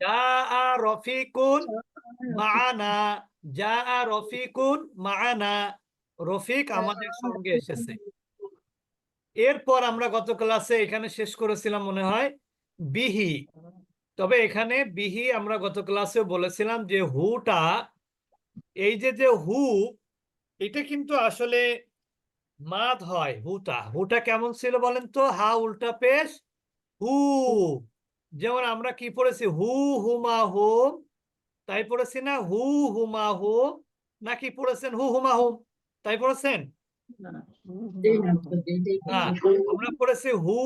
যা রফিকুন মাআনা যা রফিকুন মাআনা। রফিক আমাদের সঙ্গে এসেছে। এরপর আমরা গত ক্লাসে এখানে শেষ করেছিলাম মনে হয়, বিহি। তবে এখানে বিহি আমরা গত ক্লাসে বলেছিলাম যে হুটা, এই যে যে হু, এটা কিন্তু আসলে মাদ হয়, হুটা। হুটা কেমন ছিল বলেন তো? হা উল্টা পেশ, হু। যেমন আমরা কি পড়েছি? হু হুমা হুম তাই পড়েছি না? হু হুমা হুম নাকি পড়েছেন হু হুমা হুম তাই পড়েছেন? আমরা পড়েছি হু।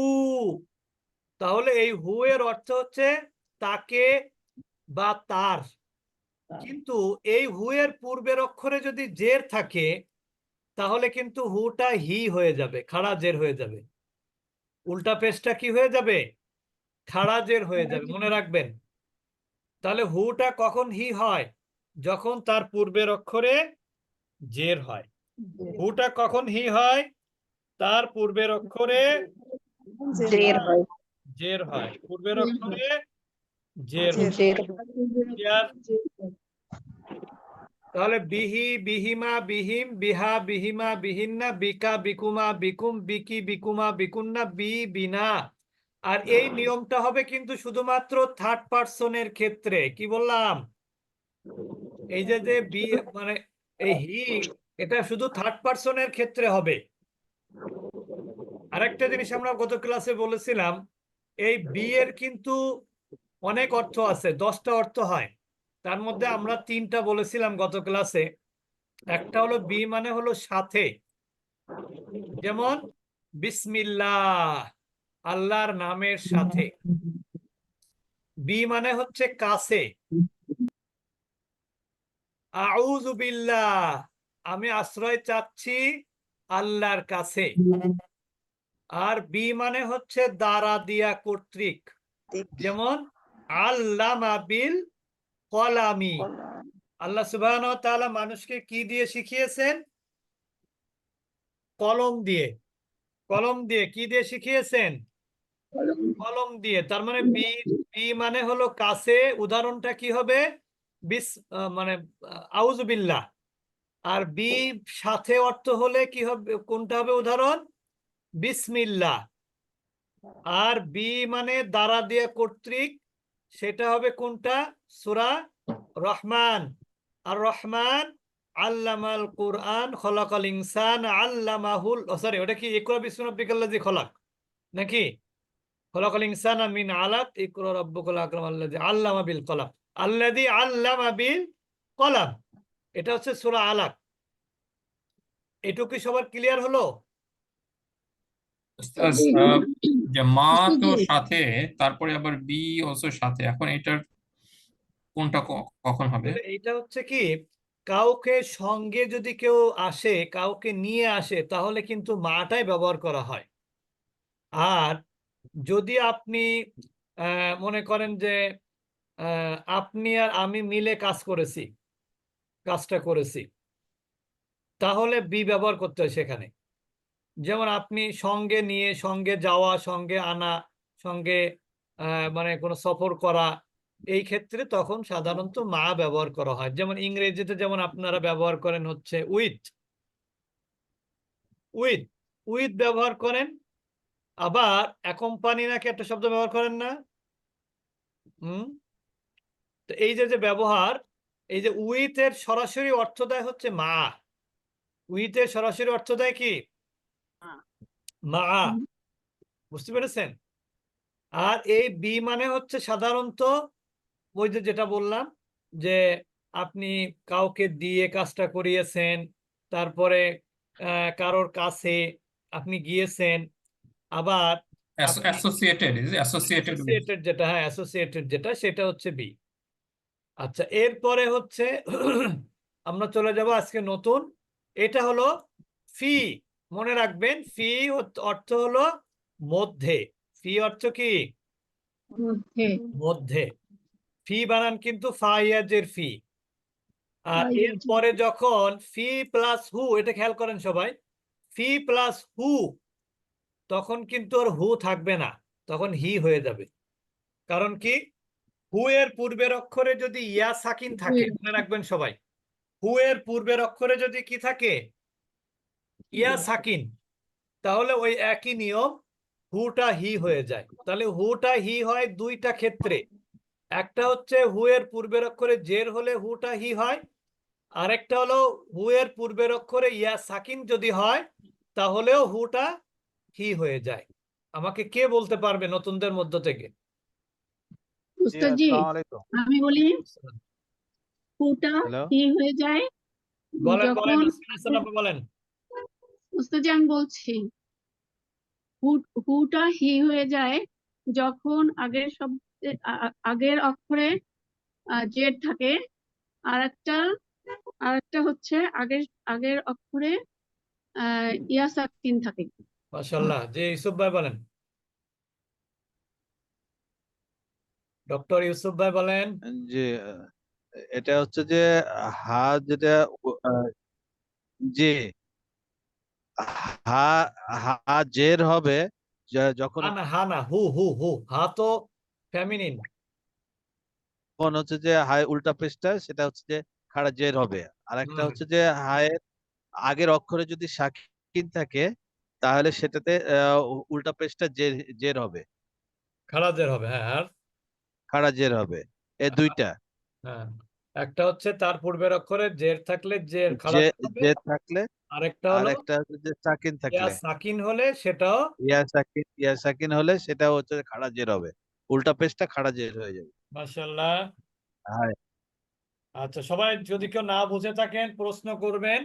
তাহলে এই হু এর অর্থ হচ্ছে তাকে বা তার। কিন্তু এই হু এর পূর্বের অক্ষরে যদি জের থাকে তাহলে কিন্তু হুটা হি হয়ে যাবে খাড়া জের হয়ে যাবে। উল্টা পেশটা কি হয়ে যাবে? খাড়া জের হয়ে যাবে মনে রাখবেন। তাহলে হুটা কখন হি হয়? যখন তার পূর্বের অক্ষরে জের হয়। হুটা কখন হি হয়? তার পূর্বের অক্ষরে জের হয়। জের হয়। পূর্বের অক্ষরে জের? তাহলে বিহি বিহিমা বিহিম বিহা বিহিমা বিহিন্না বিকা বিকুমা বিকুম বিকি বিকুমা বিকুন্না বি বিনা। আর এই নিয়মটা হবে কিন্তু শুধুমাত্র থার্ড পার্সনের ক্ষেত্রে কি বললাম? এই যে যে বি মানে এই হি এটা শুধু থার্ড পার্সনের ক্ষেত্রে হবে। আরেকটা জিনিস আমরা গত ক্লাসে বলেছিলাম এই বি এর কিন্তু অনেক অর্থ আছে দশটা অর্থ হয়। তার মধ্যে আমরা তিনটা বলেছিলাম গত ক্লাসে একটা হলো বি মানে হলো সাথে। যেমন বিসমিল্লাহ। আল্লাহর নামের সাথে। বি মানে হচ্ছে কাছে। আউযু বিল্লাহ, আমি আশ্রয় চাচ্ছি আল্লাহর কাছে। আর বি মানে হচ্ছে দ্বারা দিয়া কর্তৃক। যেমন, আল্লামা আল্লাহ তাআলা মানুষকে কি দিয়ে শিখিয়েছেন? কলম দিয়ে। কলম দিয়ে কি দিয়ে শিখিয়েছেন? কলম দিয়ে, তার মানে বি বি মানে হলো কাছে, উদাহরণটা কি হবে? বিস মানে আউজুবিল্লাহ আর বি সাথে অর্থ হলে কি হবে, কোনটা হবে উদাহরণ? বিসমিল্লাহ। আর বি মানে দ্বারা দিয়ে কর্তৃক, সেটা হবে কোনটা? সুরা রহমান। আর রহমান, আল্লামাল কোরআন, খলাকাল ইনসান, আল্লামাহুল সরি, ওটা কি, ইকরা বিসমি খলাক, নাকি? খলাকাল ইনসান মিন আলাক ইকরা রাব্বুকাল আকরাম আল্লাযী আল্লামা বিল কলাম। আল্লাযী আল্লামা বিল কলাম। এটা হচ্ছে সূরা আলাক। এটুকু সবার ক্লিয়ার হলো? যে মা তো সাথে তারপরে আবার বি অলসো সাথে। এখন এটার কোনটা কখন হবে? এটা হচ্ছে কি কাউকে সঙ্গে যদি কেউ আসে কাউকে নিয়ে আসে তাহলে কিন্তু মাটাই ব্যবহার করা হয়। আর যদি আপনি মনে করেন যে আপনি আর আমি মিলে কাজ করেছি, কাজটা করেছি, তাহলে বি ব্যবহার করতে হয় সেখানে। যেমন আপনি সঙ্গে নিয়ে, সঙ্গে যাওয়া, সঙ্গে আনা, সঙ্গে মানে কোনো সফর করা, এই ক্ষেত্রে তখন সাধারণত মা ব্যবহার করা হয়। যেমন ইংরেজিতে যেমন আপনারা ব্যবহার করেন হচ্ছে উইথ উইথ উইথ ব্যবহার করেন আবার অ্যাকম্পানি নাকি একটা শব্দ ব্যবহার করেন না? হুম? তো এই যে যে ব্যবহার এই যে উইথ এর সরাসরি অর্থ দেয় হচ্ছে মা। উইথ এর সরাসরি অর্থ দেয় কি? মা। বুঝতে পেরেছেন? আর এই বি মানে হচ্ছে সাধারণত ওই যে যেটা বললাম যে আপনি কাউকে দিয়ে কাজটা করিয়েছেন তারপরে কারোর কাছে আপনি গিয়েছেন আবার অ্যাসোসিয়েটেড ইজ অ্যাসোসিয়েটেড অ্যাসোসিয়েটেড যেটা হ্যাঁ অ্যাসোসিয়েটেড যেটা সেটা হচ্ছে বি আচ্ছা এরপরে হচ্ছে আমরা চলে যাব আজকে নতুন। এটা হলো ফি মনে রাখবেন ফি অর্থ হলো মধ্যে। ফি অর্থ কি? মধ্যে। মধ্যে। ফি বানান কিন্তু ফাইয়াজের ফি। আর এরপরে যখন ফি প্লাস হু এটা খেয়াল করেন সবাই ফি প্লাস হু তখন কিন্তু আর হু থাকবে না তখন হি হয়ে যাবে। কারণ কি? হু এর পূর্বের অক্ষরে যদি ইয়া সাকিন থাকে মনে রাখবেন সবাই হু এর পূর্বের অক্ষরে যদি কি থাকে? ইয়া সাকিন তাহলে ওই একই নিয়ম হুটা হি হয়ে যায়। তাহলে হুটা হি হয় দুইটা ক্ষেত্রে একটা হচ্ছে হু এর পূর্বের অক্ষরে জের হলে হুটা হি হয় আরেকটা হলো হু এর পূর্বের অক্ষরে ইয়া সাকিন যদি হয় তাহলেও হুটা হি হয়ে যায়? আমাকে কে বলতে পারবে নতুনদের মধ্য থেকে? আমি বলি হুটা হি হয়ে যায়? বলেন বলেন যখন নাসরিন হাসান আপু বলেন। উস্তাদজি আমি বলছি হুটা হি হয়ে যায় যখন আগের শব্দে অক্ষরে আহ, জেড থাকে আর একটা আর একটা হচ্ছে আগের আগের অক্ষরে আহ, ইয়া সাকিন থাকে। মাশাল্লাহ যে ইউসুফ ভাই বলেন। ডক্টর ইউসুফ ভাই বলেন। যে এটা হচ্ছে যে হা যেটা যে হা হা জের হবে যখন হা না হা না হু হু হু হা তো ফেমিনিন তখন হচ্ছে যে হায় উল্টা পেশটা সেটা হচ্ছে যে খাড়া জের হবে। আর একটা হচ্ছে যে হায়ের আগের অক্ষরে যদি সাকিন থাকে তাহলে সেটাতে উল্টা পেশটা জের জের হবে। খারাজের হবে হ্যাঁ আর? খাড়া জের হবে এই দুইটা। হ্যাঁ একটা হচ্ছে তার পূর্বের অক্ষরে জের থাকলে জের হবে। জের থাকলে আরেকটা হলো হচ্ছে যে সাকিন ইয়া থাকলে। সাকিন হলে সেটাও ইয়া সাকিন ইয়া সাকিন হলে সেটা হচ্ছে খাড়া জের হবে। উল্টা পেশটা খাড়া জের হয়ে যাবে। মাশাল্লাহ হ্যাঁ। আচ্ছা সবাই যদি কেউ না বুঝে থাকেন প্রশ্ন করবেন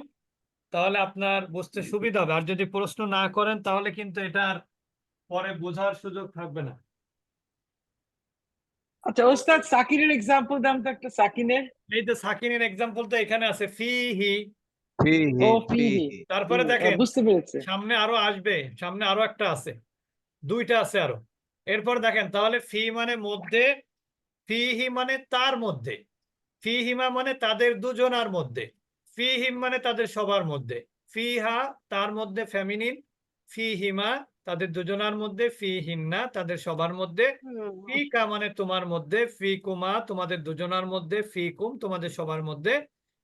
তাহলে আপনার বুঝতে সুবিধা হবে। আর যদি প্রশ্ন না করেন তাহলে কিন্তু এটার পরে বোঝার সুযোগ থাকবে না। আচ্ছা ওস্তাদ সাকিরের এক্সাম্পল দাম তো একটা সাকিনের। এই যে সাকিনের এক্সাম্পল তো এখানে আছে ফি হি। ফিহি ও, ফিহি। ফিহি তারপরে দেখেন বুঝতে পেরেছি। সামনে আরও আসবে সামনে আরও একটা আছে দুইটা আছে আরও। এরপর দেখেন তাহলে ফি মানে মধ্যে ফি হি মানে তার মধ্যে ফি হিমা মানে তাদের দুজনার মধ্যে। ফি হিম মানে তাদের সবার মধ্যে। ফি হা তার মধ্যে ফেমিনিন ফি হিমা তাদের দুজনার মধ্যে ফি হিন্না তাদের সবার মধ্যে ফি কা মানে তোমার মধ্যে ফি কুমা তোমাদের দুজনার মধ্যে ফি কুম তোমাদের সবার মধ্যে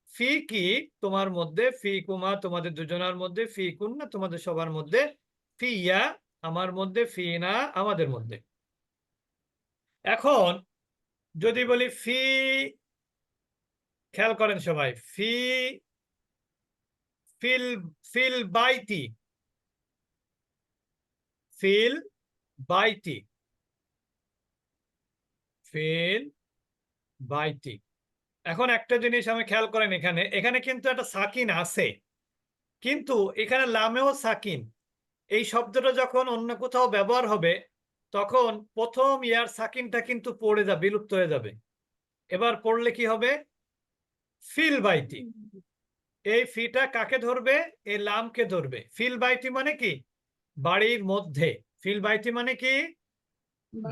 ফি কি তোমার মধ্যে ফি কুমা তোমাদের দুজনার মধ্যে ফি কুন্না তোমাদের সবার মধ্যে ফি ইয়া আমার মধ্যে ফি না আমাদের মধ্যে। এখন যদি বলি ফি খেয়াল করেন সবাই, ফি, ফিল ফিল বাইতি ফিল বাইতি ফিল বাইটি এখন একটা জিনিস আমি খেয়াল করেন এখানে এখানে কিন্তু একটা সাকিন আছে, কিন্তু এখানে লামেও সাকিন। এই শব্দটা যখন অন্য কোথাও ব্যবহার হবে, তখন প্রথম ইয়ার সাকিনটা কিন্তু পড়ে যাবে বিলুপ্ত হয়ে যাবে। এবার পড়লে কি হবে? ফিল বাইতি এই ফিটা কাকে ধরবে? এই লামকে ধরবে। ফিল বাইতি মানে কি? বাড়ির মধ্যে। ফিল বাইতি মানে কি?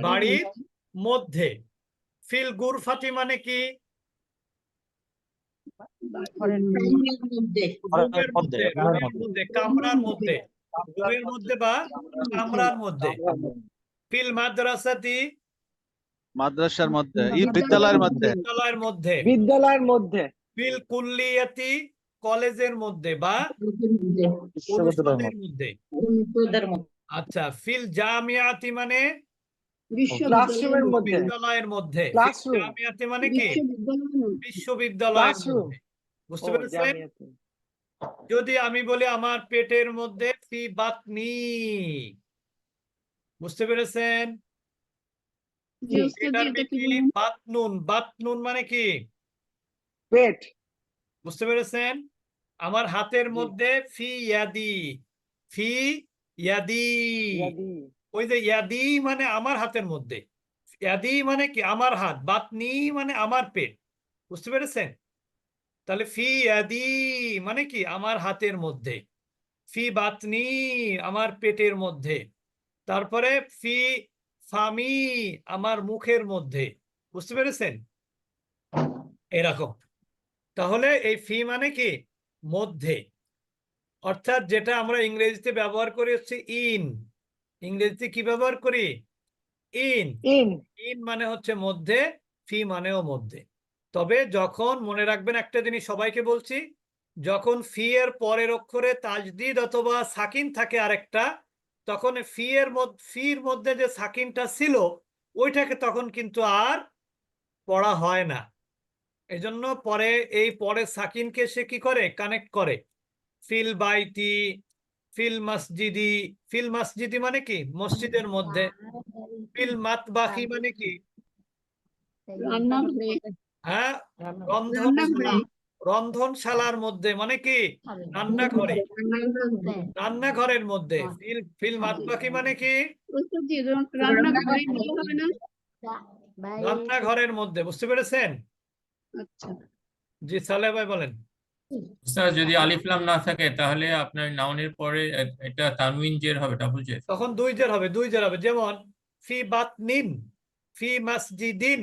বাড়ির মধ্যে। ফিল গুরফাতি মানে কি? কামরার মধ্যে। বা কামরার মধ্যে। ফিল মাদ্রাসাতি মাদ্রাসার মধ্যে। ই বিদ্যালয়ের মধ্যে। বিদ্যালয়ের মধ্যে। বিদ্যালয়ের মধ্যে। ফিল কুল্লিয়াতি কলেজের মধ্যে বা মধ্যে। আচ্ছা ফিল জামিয়াতি মানে? ক্লাসরুমের মধ্যে। বিদ্যালয়ের মধ্যে। জামিয়াতি মানে কি? বিশ্ববিদ্যালয়ের বুঝতে পেরেছেন? যদি আমি বলি আমার পেটের মধ্যে ফি বাতনি বুঝতে পেরেছেন? কি? বাতনুন বাতনুন মানে কি? পেট বুঝতে পেরেছেন? আমার হাতের মধ্যে ফি ইয়াদি। ফি ইয়াদি। ওই যে ইয়াদি মানে আমার হাতের মধ্যে। ইয়াদি মানে কি? আমার হাত। বাতনি মানে আমার পেট। বুঝতে পেরেছেন? তাহলে ফি ইয়াদি মানে কি? আমার হাতের মধ্যে। ফি বাতনি আমার পেটের মধ্যে। তারপরে ফি ফামি আমার মুখের মধ্যে। বুঝতে পেরেছেন? এরকম তাহলে এই ফি মানে কি? মধ্যে। অর্থাৎ যেটা আমরা ইংরেজিতে ব্যবহার করি হচ্ছে ইন। ইংরেজিতে কি ব্যবহার করি? ইন। ইন। মানে হচ্ছে মধ্যে ফি মানেও মধ্যে। তবে যখন মনে রাখবেন একটা জিনিস সবাইকে বলছি যখন ফি এর পরের অক্ষরে তাজদিদ অথবা সাকিন থাকে আরেকটা তখন ফি এর ফির মধ্যে যে সাকিনটা ছিল ওইটাকে তখন কিন্তু আর পড়া হয় না। এজন্য পরে এই পরে সাকিনকে সে কি করে? কানেক্ট করে। ফিল বাইতি ফিল মসজিদি ফিল মসজিদি মানে কি? মসজিদের মধ্যে। ফিল মাতবাখি মানে কি? হ্যাঁ রন্ধনশালা। রন্ধনশালার মধ্যে মানে কি? রান্নাঘরে। রান্নাঘরের মধ্যে। ফিল ফিল মাতবাখি মানে কি? রান্নাঘরের মধ্যে। বুঝতে পেরেছেন? জি সালেহ ভাই বলেন। স্যার যদি আলিফ লাম না থাকে তাহলে আপনার নাউনের পরে এটা তানউইন জের হবে ডাবল জের। তখন দুই জের হবে দুই জের হবে। যেমন ফি বাতনিন ফি মসজিদিন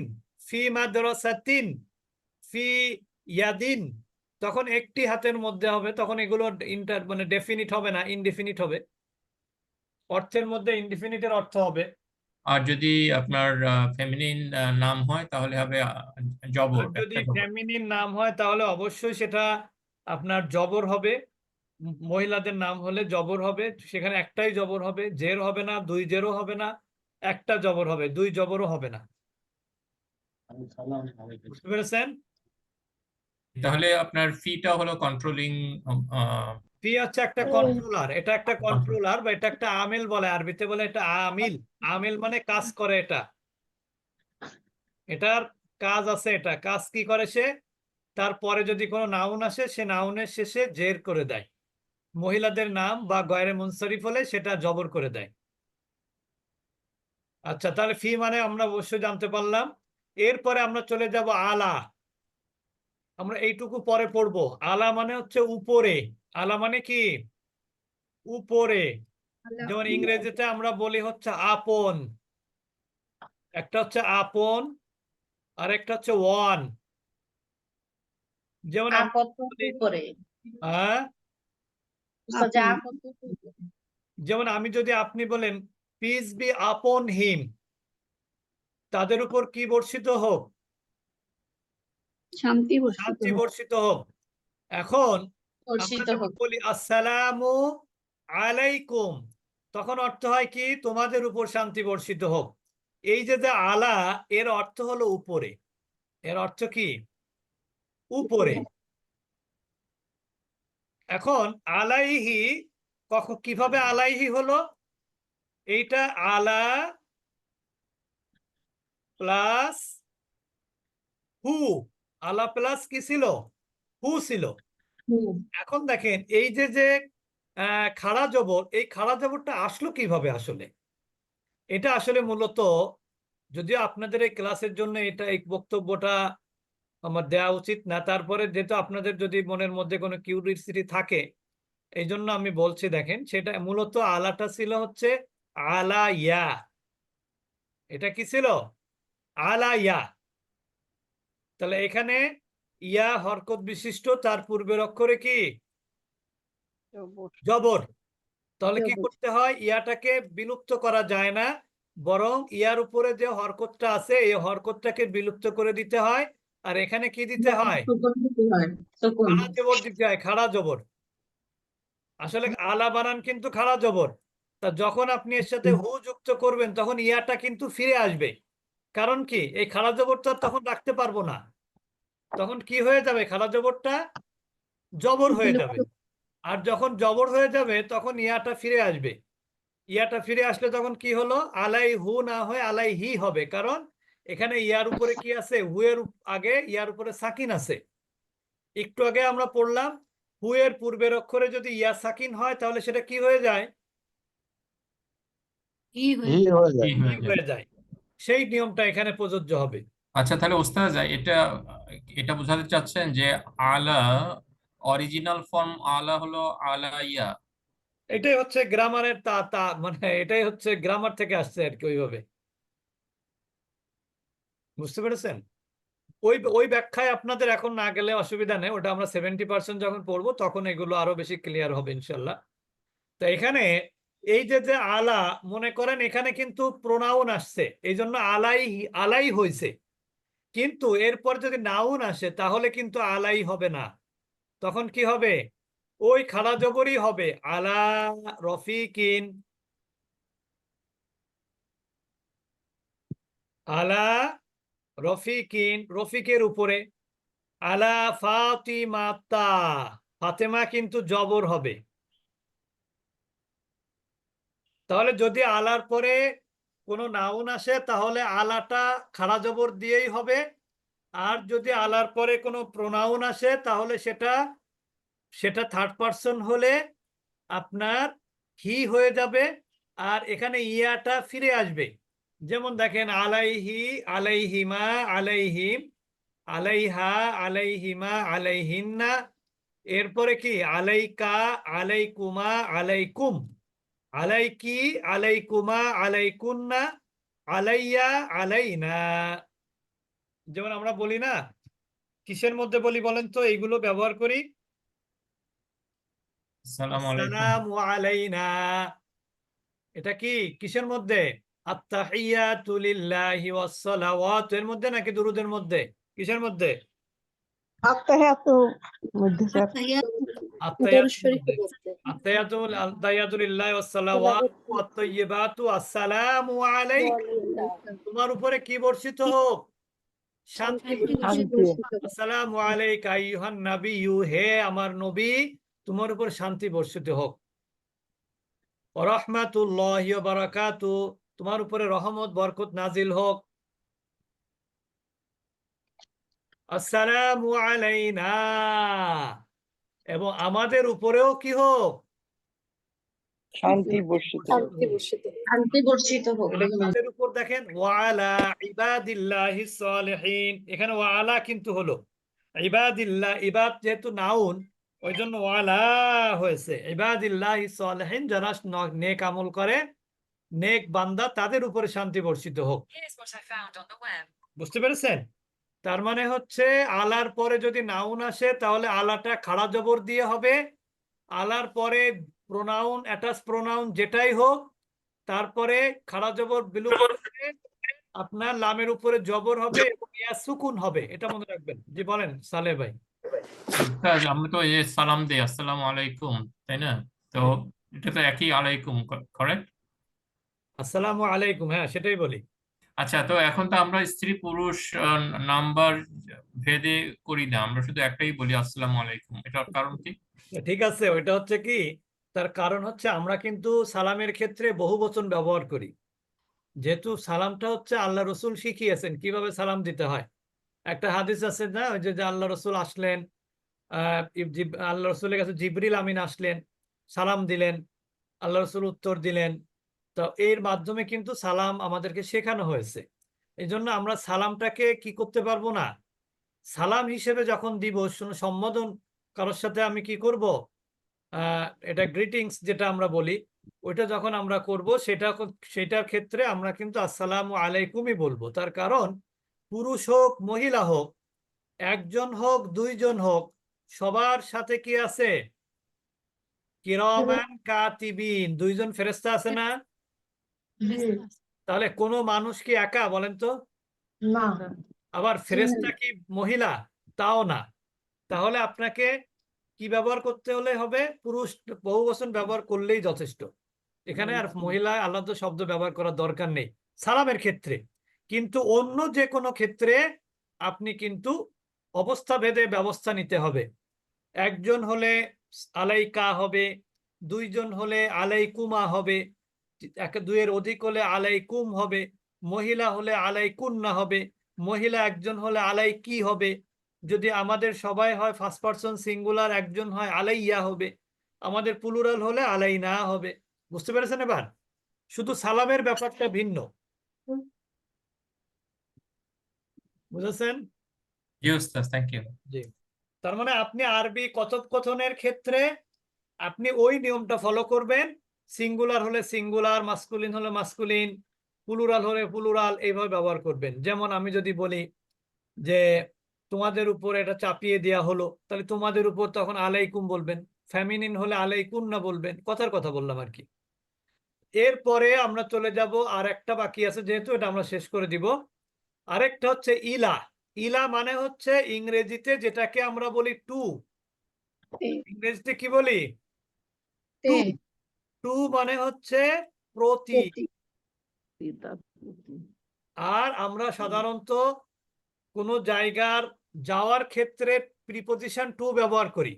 ফি মাদ্রাসাতিন ফি ইয়াদিন। তখন একটি হাতের মধ্যে হবে তখন এগুলো ইন্টার মানে ডেফিনিট হবে না ইনডেফিনিট হবে। অর্থের মধ্যে ইনডেফিনিটের অর্থ হবে। আর যদি আপনার ফেমিনিন নাম হয় তাহলে হবে জবর যদি ফেমিনিন নাম হয় তাহলে অবশ্যই সেটা আপনার জবর হবে। মহিলাদের নাম হলে জবর হবে। সেখানে একটাই জবর হবে জের হবে না দুই জেরও হবে না একটা জবর হবে দুই জবরও হবে না। বুঝতে পেরেছেন? তাহলে আপনার ফিটা হলো কন্ট্রোলিং ফি হচ্ছে একটা কন্ট্রোলার এটা একটা কন্ট্রোলার বা এটা একটা আমিল বলে আরবিতে বলে এটা আমিল। আমিল মানে কাজ করে এটা। এটার কাজ আছে এটা। কাজ কি করে সে? তারপরে যদি কোনো নাউন আসে সে নাউনের শেষে জের করে দেয়। মহিলাদের নাম বা গয়রে মুনসারিফ হলে সেটা জবর করে দেয়। আচ্ছা তাহলে ফি মানে আমরা অবশ্যই জানতে পারলাম। এরপরে আমরা চলে যাব আলা। আমরা এইটুকু পরে পড়ব। আলা মানে হচ্ছে উপরে। আলা মানে কি? উপরে। যেমন ইংরেজিতে আমরা বলি হচ্ছে আপন। একটা হচ্ছে আপন আর একটা হচ্ছে ওয়ান। যেমন হ্যাঁ। যেমন আমি যদি আপনি বলেন পিস বি আপন হিম তাদের উপর কি বর্ষিত হোক? শান্তি। বর্ষিত হোক। এখন বলি আসসালামু আলাইকুম। তখন অর্থ হয় কি? তোমাদের উপর শান্তি বর্ষিত হোক। এই যে যে আলা এর অর্থ হলো উপরে। এর অর্থ কি? উপরে। এখন আলাইহি কখন কীভাবে আলাইহি হলো? এইটা আলা প্লাস হু। আলা প্লাস কি ছিল? হু ছিল। এখন দেখেন, এই যে যে খাড়া জবর, এই খাড়া জবরটা আসলো কীভাবে আসলে? এটা আসলে মূলত যদিও আপনাদের এই ক্লাসের জন্য এটা এই বক্তব্যটা আমার দেওয়া উচিত না, তারপরে যেহেতু আপনাদের যদি মনের মধ্যে কোনো কিউরিয়াসিটি থাকে এই জন্য আমি বলছি দেখেন, সেটা মূলত আলাটা ছিল হচ্ছে আলা ইয়া। এটা কি ছিল? আলা ইয়া। তাহলে এখানে ইয়া হরকত বিশিষ্ট তার পূর্বের অক্ষরে কি? জবর। তাহলে কি করতে হয়? ইয়াটাকে বিলুপ্ত করা যায় না বরং ইয়ার উপরে যে হরকতটা আছে এই হরকতটাকে বিলুপ্ত করে দিতে হয়। আর এখানে কি দিতে হয়। খাড়া জবর দিতে হয় খাড়া জবর। আসলে আলা বানান কিন্তু খাড়া জবর। তা যখন আপনি এর সাথে হু যুক্ত করবেন তখন ইয়াটা কিন্তু ফিরে আসবে। কারণ কি? এই খাড়া জবরটা তখন রাখতে পারব না। তখন কি হয়ে যাবে? খাড়া জবরটা জবর হয়ে যাবে। আর যখন জবর হয়ে যাবে তখন ইয়াটা ফিরে আসবে। ইয়াটা ফিরে আসলে তখন কি হলো? আলাই হু না হয়ে আলাই হি হবে। কারণ এখানে ইয়ার উপরে কি আছে? হু এর আগে ইয়ার উপরে সাকিন আছে। একটু আগে আমরা পড়লাম হু এর পূর্বের অক্ষরে যদি ইয়া সাকিন হয় তাহলে সেটা কি হয়ে যায়? কি যায়। হয়ে যায়। সেই নিয়মটা এখানে প্রযোজ্য হবে। আচ্ছা তাহলে ওস্তাদ, এটা এটা বোঝাতে চাচ্ছেন যে আলা অরিজিনাল ফর্ম আলা হলো আলাইয়া এটাই হচ্ছে গ্রামারের তা তা মানে এটাই হচ্ছে গ্রামার থেকে আসছে আর কি ওইভাবে। বুঝতে পেরেছেন? ওই ওই ব্যাখ্যায় আপনাদের এখন না গেলে অসুবিধা নেই, ওটা আমরা সেভেন্টি পার্সেন্ট যখন পড়ব তখন এগুলো আরও বেশি ক্লিয়ার হবে ইনশাল্লাহ তো এখানে এই যে যে আলা, মনে করেন এখানে কিন্তু প্রোনাউন আসছে এই জন্য আলাই আলাই হয়েছে কিন্তু এরপর যদি নাউন আসে, তাহলে কিন্তু আলাই হবে না। তখন কি হবে? ওই খালা জবরই হবে। আলা রফিকিন। আলা রফিকিন, রফিকের উপরে। আলা ফাতিমাতা। ফাতেমা কিন্তু জবর হবে। তাহলে যদি আলার পরে কোনো নাউন আসে, তাহলে আলাটা খাড়া জবর দিয়েই হবে। আর যদি আলার পরে কোনো প্রোনাউন আসে, তাহলে সেটা সেটা থার্ড পার্সন হলে আপনার হি হয়ে যাবে আর এখানে ইয়াটা ফিরে আসবে। যেমন দেখেন, আলাইহি, আলাইহিমা, আলাইহিম, আলাইহা, আলাইহিমা, আলাইহিন্না। এরপরে কি? আলাইকা, আলাইকুমা, আলাইকুম। আলাইকি আলাইকুমা আলাইকুন্না আলাইয়া আলাইনা। যেমন আমরা বলি না কিসের মধ্যে বলি বলেন তো? এইগুলো ব্যবহার করি। আলাইনা। এটা কি? কিসের মধ্যে? আত্তাহিয়াতু লিল্লাহি ওয়াস সালাওয়াতু। এর মধ্যে নাকি দুরুদের মধ্যে? কিসের মধ্যে? আসসালামু আলাইকুম তোমার উপরে কি বর্ষিত হোক? শান্তি শান্তি আসসালামু আলাইকা আইয়ুহান নাবিয়্যু হে আমার নবী তোমার উপর শান্তি বর্ষিত হোক। ওয়া রাহমাতুল্লাহি ওয়া বারাকাতু তোমার উপরে রহমত বরকত নাজিল হোক। আসসালামু আলাইনা। এবং আমাদের উপরেও কি হোক? শান্তি বর্ষিত শান্তি বর্ষিত হোক। আমাদের উপর দেখেন? ওয়ালা ইবাদিল্লাহি সালিহিন। এখানে ওয়ালা কিন্তু হলো। ইবাদিল্লাহ ইবাদ যেহেতু নাউন ওই জন্য ওয়ালা হয়েছে। ইবাদিল্লাহি সালিহিন যারা নেক আমল করে নেক বান্দা তাদের উপরে শান্তি বর্ষিত হোক. বুঝতে পেরেছেন? তার মানে হচ্ছে আলার পরে যদি নাউন আসে তাহলে আলাটা খাড়া জবর দিয়ে হবে। আলার পরে প্রোনাউন অ্যাটাচ প্রোনাউন যেটাই হোক তারপরে খাড়া জবর বিলু আপনার লামের উপরে জবর হবে এবং ইয়া সুকুন হবে। এটা মনে রাখবেন। জি বলেন সালে ভাই। আমরা তো এ সালাম দিই আসসালামু আলাইকুম তাই না? তো এটা তো একই আলাইকুম কারেক্ট আসসালামু আলাইকুম হ্যাঁ সেটাই বলি। আচ্ছা তো এখন তো আমরা স্ত্রী পুরুষ নাম্বার ভেদে করি না। আমরা শুধু একটাই বলি, আসসালামু আলাইকুম। এটার কারণ কি? ঠিক আছে, ওইটা হচ্ছে কি, তার কারণ হচ্ছে আমরা কিন্তু সালামের ক্ষেত্রে বহু বচন ব্যবহার করি। যেহেতু সালামটা হচ্ছে আল্লাহ রসুল শিখিয়েছেন, কীভাবে সালাম দিতে হয়। একটা হাদিস আছে না, ওই যে আল্লাহ রসুল আসলেন আল্লাহ রসুলের কাছে জিবরিল আমিন আসলেন, সালাম দিলেন, আল্লাহ রসুল উত্তর দিলেন তো এর মাধ্যমে কিন্তু সালাম আমাদেরকে শেখানো হয়েছে। এই জন্য আমরা সালামটাকে কি করতে পারব না? সালাম হিসেবে যখন দিব সম্বোধন কারোর সাথে আমি কি করব? আহ এটা গ্রিটিংস যেটা আমরা বলি ওইটা যখন আমরা করব সেটা সেটার ক্ষেত্রে আমরা কিন্তু আসসালাম আলাইকুমই বলব। তার কারণ পুরুষ হোক মহিলা হোক একজন হোক দুইজন হোক সবার সাথে কি আছে? কিরমান কাতিবিন দুইজন ফেরেশতা আছে না? তাহলে কোন মানুষ কি একা বলেন তো? না। আবার ফেরেশতা কি মহিলা? তাও না। তাহলে আপনাকে কি ব্যবহার করতে হলে হবে? পুরুষ বহু বচন ব্যবহার করলেই যথেষ্ট। এখানে আর মহিলা আলাদা শব্দ ব্যবহার করার দরকার নেই। সালামের ক্ষেত্রে। কিন্তু অন্য যে কোনো ক্ষেত্রে আপনি কিন্তু অবস্থা ভেদে ব্যবস্থা নিতে হবে। একজন হলে আলাইকা হবে দুইজন হলে আলাইকুমা হবে এক দুইয়ের অধিক হলে আলাইকুম হবে মহিলা হলে আলাইকুন্না হবে মহিলা একজন হলে আলাই কি হবে? যদি আমাদের সবাই হয় ফার্স্ট পার্সন সিঙ্গুলার একজন হয় আলাইয়া হবে আমাদের প্লুরাল হলে আলাই না হবে। বুঝতে পেরেছেন এবার? শুধু সালামের ব্যাপারটা ভিন্ন। বুঝেছেন? জি। তার মানে আপনি আরবি কথোপকথনের ক্ষেত্রে আপনি ওই নিয়মটা ফলো করবেন সিঙ্গুলার হলে সিঙ্গুলার মাস্কুলিন হলে মাস্কুলিন পুলুরাল হলে পুলুরাল এইভাবে ব্যবহার করবেন। যেমন আমি যদি বলি যে তোমাদের উপর এটা চাপিয়ে দেয়া হলো তাহলে তোমাদের উপর তখন আলাইকুম বলবেন ফ্যামিনিন হলে আলাইকুম না বলবেন কথার কথা বললাম আর কি। এরপরে আমরা চলে যাব আর একটা বাকি আছে যেহেতু এটা আমরা শেষ করে দিব। আরেকটা হচ্ছে ইলা। ইলা মানে হচ্ছে ইংরেজিতে যেটাকে আমরা বলি টু। ইংরেজিতে কি বলি? টু মানে হচ্ছে প্রতি। আর আমরা সাধারণত কোনো জায়গার যাওয়ার ক্ষেত্রে প্রিপোজিশন টু ব্যবহার করি।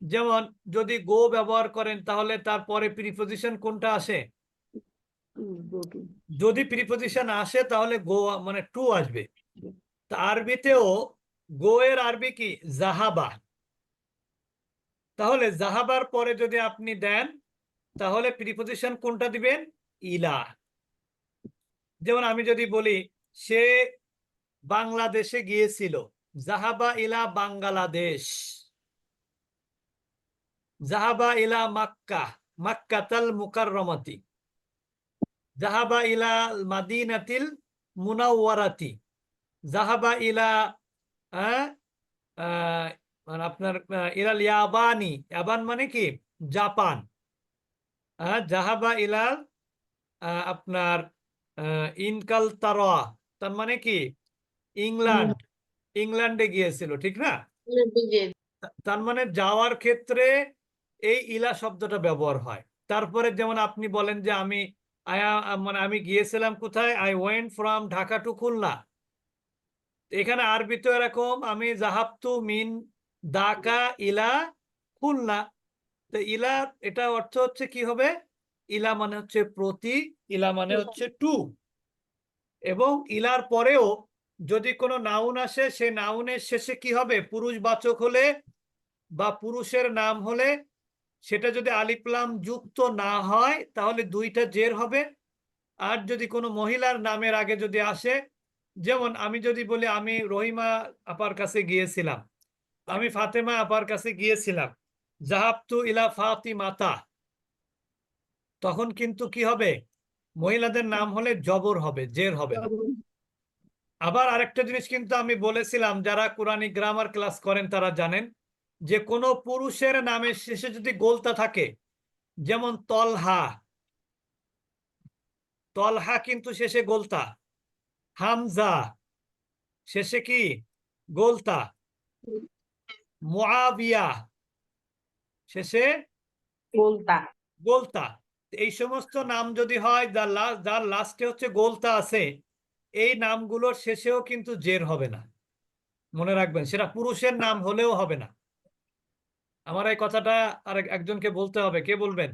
যেমন যদি গো ব্যবহার করেন তাহলে তারপরে প্রিপোজিশন কোনটা আসে? যদি প্রিপোজিশন আসে তাহলে গো মানে টু আসবে। আরবিতেও গো এর আরবি কি? জাহাবা তাহলে জাহাবার পরে যদি আপনি দেন তাহলে প্রিপোজিশন কোনটা দিবেন? ইলা। যেমন আমি যদি বলি, সে বাংলাদেশে গিয়েছিল। জাহাবা ইলা বাংলাদেশ। জাহাবা ইলা মাক্কা। মাক্কা মাক্কাতাল মুকাররমাতি। জাহাবা ইলা মাদিনাতিল মুনাওয়ারাতি। জাহাবা ইলা মানে আপনার ইলাল ইয়াবানি। ইয়াবান মানে কি? জাপান। জাহাবা ইলাল আপনার ইনকাল তার মানে কি? ইংল্যান্ড ইংল্যান্ডে। গিয়েছিল ঠিক না? তার মানে যাওয়ার ক্ষেত্রে এই ইলা শব্দটা ব্যবহার হয়। তারপরে যেমন আপনি বলেন যে আমি আয়া মানে আমি গিয়েছিলাম কোথায়? I went from Dhaka to Khulna. এখানে আরবিতে এরকম আমি জাহাবতু মিন দাকা ইলা খুলনা। তো ইলা এটা অর্থ হচ্ছে কি হবে? ইলা মানে হচ্ছে প্রতি ইলা মানে হচ্ছে টু। এবং ইলার পরেও যদি কোনো নাউন আসে সেই নাউনের শেষে কি হবে? পুরুষবাচক হলে বা পুরুষের নাম হলে সেটা যদি আলিপ্লাম যুক্ত না হয় তাহলে দুইটা জের হবে। আর যদি কোনো মহিলার নামের আগে যদি আসে যেমন আমি যদি বলি আমি রহিমা আপার কাছে গিয়েছিলাম। আমি ফাতেমা আপার কাছে গিয়েছিলাম। জাহাবতু ইলা ফাতিমাতা। তখন কিন্তু কি হবে? মহিলাদের নাম হলে জবর হবে জের হবে না। আবার আরেকটা জিনিস কিন্তু আমি বলেছিলাম যারা কোরআনিক গ্রামার ক্লাস করেন তারা জানেন যে কোনো পুরুষের নামের শেষে যদি গোলতা থাকে যেমন তলহা তলহা কিন্তু শেষে গোলতা হামজা শেষে কি? গোলতা মুআবিয়া শেষে বলতা গোলতা। এই সমস্ত নাম যদি হয় যার লাস্ট যার লাস্টে হচ্ছে গোলতা আছে এই নামগুলোর শেষেও কিন্তু জের হবে না। মনে রাখবেন সেটা পুরুষের নাম হলেও হবে না। আমার এই কথাটা আর একজনকে বলতে হবে কে বলবেন?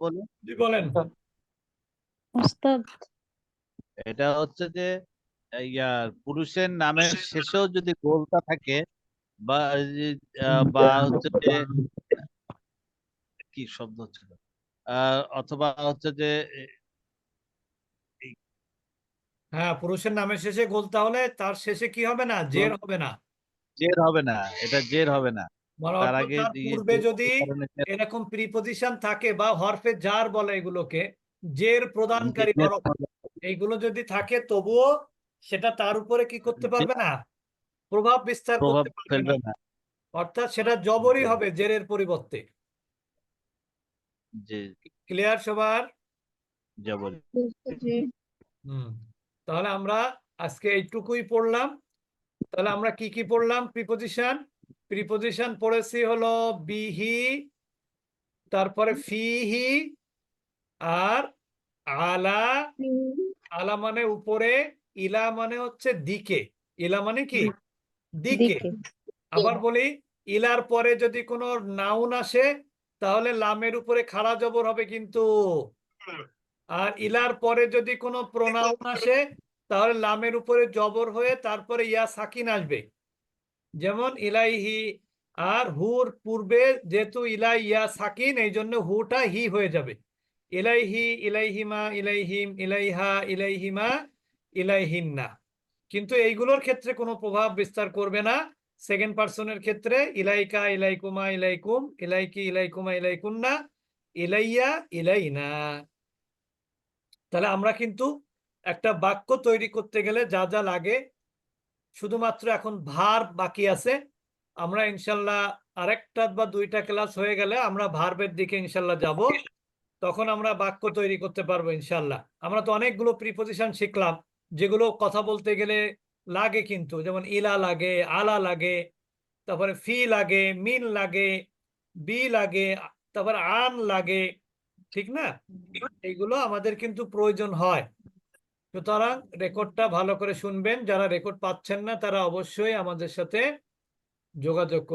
বলুন। জি বলেন। এটা হচ্ছে যে পুরুষের নামের শেষেও যদি গোলটা থাকে বা বা হচ্ছে যে কি শব্দ ছিল অথবা হচ্ছে যে হ্যাঁ পুরুষের নামের শেষে গোলতা হলে তার শেষে কি হবে না? জের হবে না। জের হবে না এটা জের হবে না। মানে তার আগে পূর্বে যদি এরকম প্রিপোজিশন থাকে বা হরফে জার বলে এগুলোকে জের প্রদানকারী। এইগুলো যদি থাকে তবুও সেটা তার উপরে কি করতে পারবে না? প্রভাব বিস্তার করতে পারবে না। অর্থাৎ সেটা জবরই হবে জেরের পরিবর্তে। ক্লিয়ার সবার? হুম তাহলে আমরা আজকে এইটুকুই পড়লাম। তাহলে আমরা কি কি পড়লাম? প্রিপোজিশন প্রিপোজিশন পড়েছি হলো বিহি তারপরে ফিহি আর আলা। আলা মানে উপরে ইলা মানে হচ্ছে দিকে। ইলা মানে কি? দিকে। আবার বলি ইলার পরে যদি কোনো নাউন আসে তাহলে লামের উপরে খাড়া জবর হবে কিন্তু। আর ইলার পরে যদি কোনো প্রোনাউন আসে তাহলে লামের উপরে জবর হয়ে তারপরে ইয়া সাকিন আসবে। যেমন ইলাইহি আর হুর পূর্বে যেহেতু ইলাই ইয়া সাকিন এই জন্য হুটা হি হয়ে যাবে। ইলাইহি ইলাইহিমা ইলাইহিম ইলাইহা ইলাইহিমা ইলাইহিন্না। কিন্তু এইগুলোর ক্ষেত্রে কোনো প্রভাব বিস্তার করবে না। সেকেন্ড পার্সনের ক্ষেত্রে ইলাইকা ইলাইকুমা ইলাইকুম, ইলাইকি ইলাইকুমা ইলাইকুন্না, ইলাইয়া ইলাইনা। তাহলে আমরা কিন্তু একটা বাক্য তৈরি করতে গেলে যা যা লাগে, শুধুমাত্র এখন ভার বাকি আছে। আমরা ইনশাল্লাহ আরেকটা বা দুইটা ক্লাস হয়ে গেলে আমরা ভার্বের দিকে ইনশাল্লাহ যাব। তখন আমরা বাক্য তৈরি করতে পারব ইনশাল্লাহ। আমরা তো অনেকগুলো প্রিপোজিশন শিখলাম। যেগুলো কথা বলতে গেলে লাগে কিন্তু, যেমন ইলা লাগে, আলা লাগে, তারপরে ফি লাগে, মিন লাগে, বি লাগে, তারপর আন লাগে, ঠিক না? এইগুলো আমাদের কিন্তু প্রয়োজন হয়। সুতরাং রেকর্ডটা ভালো করে শুনবেন, যারা রেকর্ড পাচ্ছেন না, তারা অবশ্যই আমাদের সাথে যোগাযোগ